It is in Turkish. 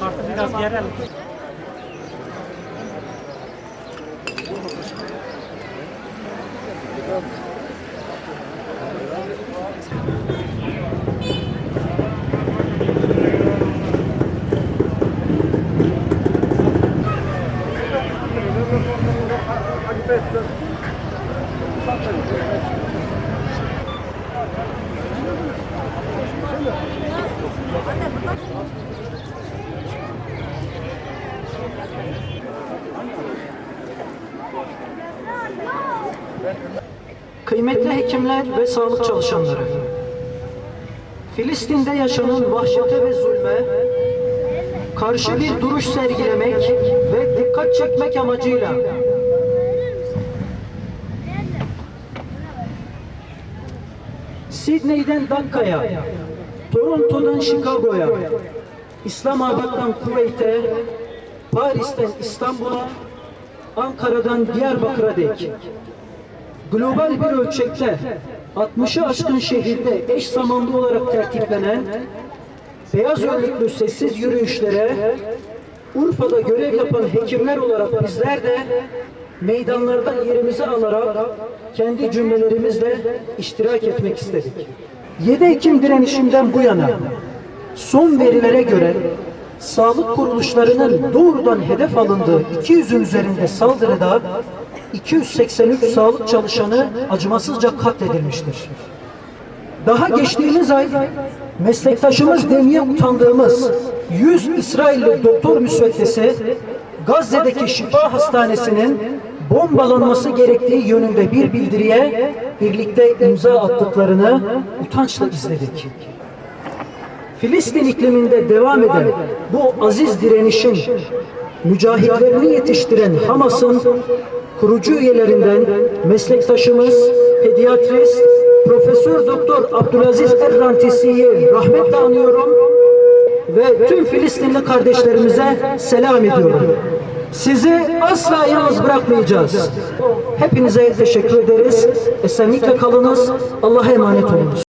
Kartı biraz geri al. Kıymetli hekimler ve sağlık çalışanları, Filistin'de yaşanan vahşete ve zulme karşı bir duruş sergilemek ve dikkat çekmek amacıyla Sidney'den Dakka'ya, Toronto'dan Chicago'ya, İslamabad'dan Kuveyt'e, Paris'ten İstanbul'a, Ankara'dan Diyarbakır'a dek global bir ölçekte 60'ı aşkın şehirde eş zamanlı olarak tertiplenen beyaz önlüklü sessiz yürüyüşlere Urfa'da görev yapan hekimler olarak bizler de meydanlarda yerimizi alarak kendi cümlelerimizle iştirak etmek istedik. 7 Ekim direnişinden bu yana son verilere göre sağlık kuruluşlarının doğrudan hedef alındığı 200'ün üzerinde saldırıda 283 sağlık çalışanı acımasızca katledilmiştir. Daha geçtiğimiz ay meslektaşımız demeye utandığımız 100 İsrailli doktor müsveddesi Gazze'deki Şifa Hastanesi'nin bombalanması gerektiği yönünde bir bildiriye birlikte imza attıklarını utançla izledik. Filistin ikliminde devam eden bu aziz direnişin mücahitlerini yetiştiren Hamas'ın kurucu üyelerinden meslektaşımız pediatrist Profesör Doktor Abdülaziz Errantisi'yi rahmetle anıyorum ve tüm Filistinli kardeşlerimize selam ediyorum. Sizi asla yalnız bırakmayacağız. Hepinize teşekkür ederiz. Esenlikle kalınız. Allah'a emanet olunuz.